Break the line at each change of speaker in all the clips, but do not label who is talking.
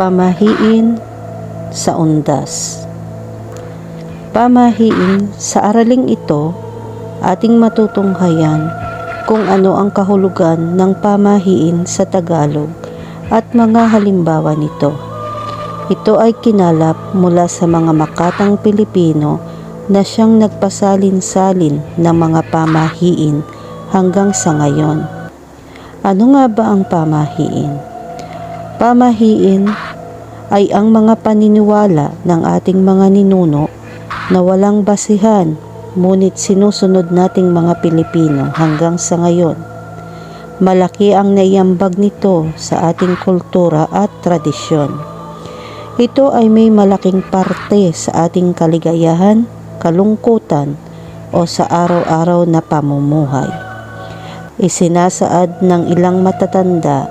Pamahiin sa undas. Pamahiin sa araling ito, ating matutunghayan kung ano ang kahulugan ng pamahiin sa Tagalog at mga halimbawa nito. Ito ay kinalap mula sa mga makatang Pilipino na siyang nagpasalin-salin ng mga pamahiin hanggang sa ngayon. Ano nga ba ang pamahiin? Pamahiin ay ang mga paniniwala ng ating mga ninuno na walang basihan ngunit sinusunod nating mga Pilipino hanggang sa ngayon. Malaki ang naiambag nito sa ating kultura at tradisyon. Ito ay may malaking parte sa ating kaligayahan, kalungkutan o sa araw-araw na pamumuhay. Isinasaad ng ilang matatanda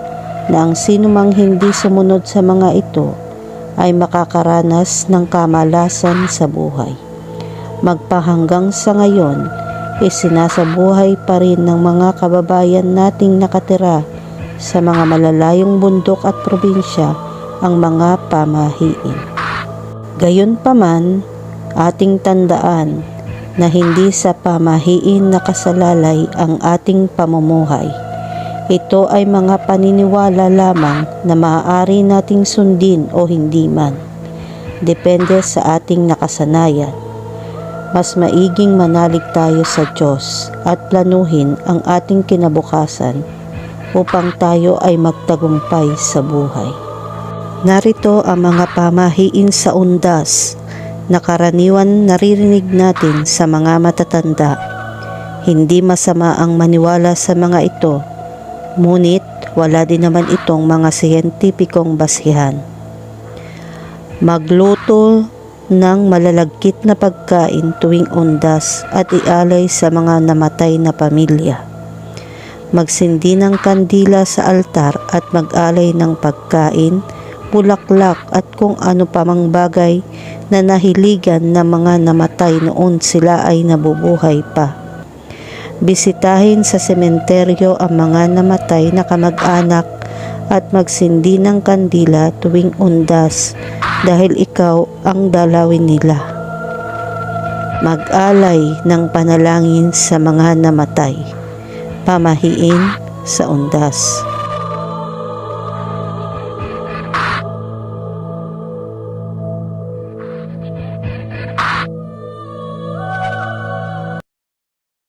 na ang sinumang hindi sumunod sa mga ito ay makakaranas ng kamalasan sa buhay. Magpahanggang sa ngayon, isinasabuhay pa rin ng mga kababayan nating nakatira sa mga malalayong bundok at probinsya ang mga pamahiin. Gayunpaman, ating tandaan na hindi sa pamahiin nakasalalay ang ating pamumuhay. Ito ay mga paniniwala lamang na maaari nating sundin o hindi man. Depende sa ating nakasanayan. Mas maiging manalig tayo sa Diyos at planuhin ang ating kinabukasan upang tayo ay magtagumpay sa buhay. Narito ang mga pamahiin sa undas na karaniwan naririnig natin sa mga matatanda. Hindi masama ang maniwala sa mga ito, ngunit wala din naman itong mga siyentipikong basihan. Magluto ng malalagkit na pagkain tuwing undas at ialay sa mga namatay na pamilya. Magsindi ng kandila sa altar at mag-alay ng pagkain, bulaklak at kung ano pa mang bagay na nahiligan ng mga namatay noon sila ay nabubuhay pa. Bisitahin sa sementeryo ang mga namatay na kamag-anak at magsindi ng kandila tuwing undas dahil ikaw ang dalawin nila. Mag-alay ng panalangin sa mga namatay. Pamahiin sa undas.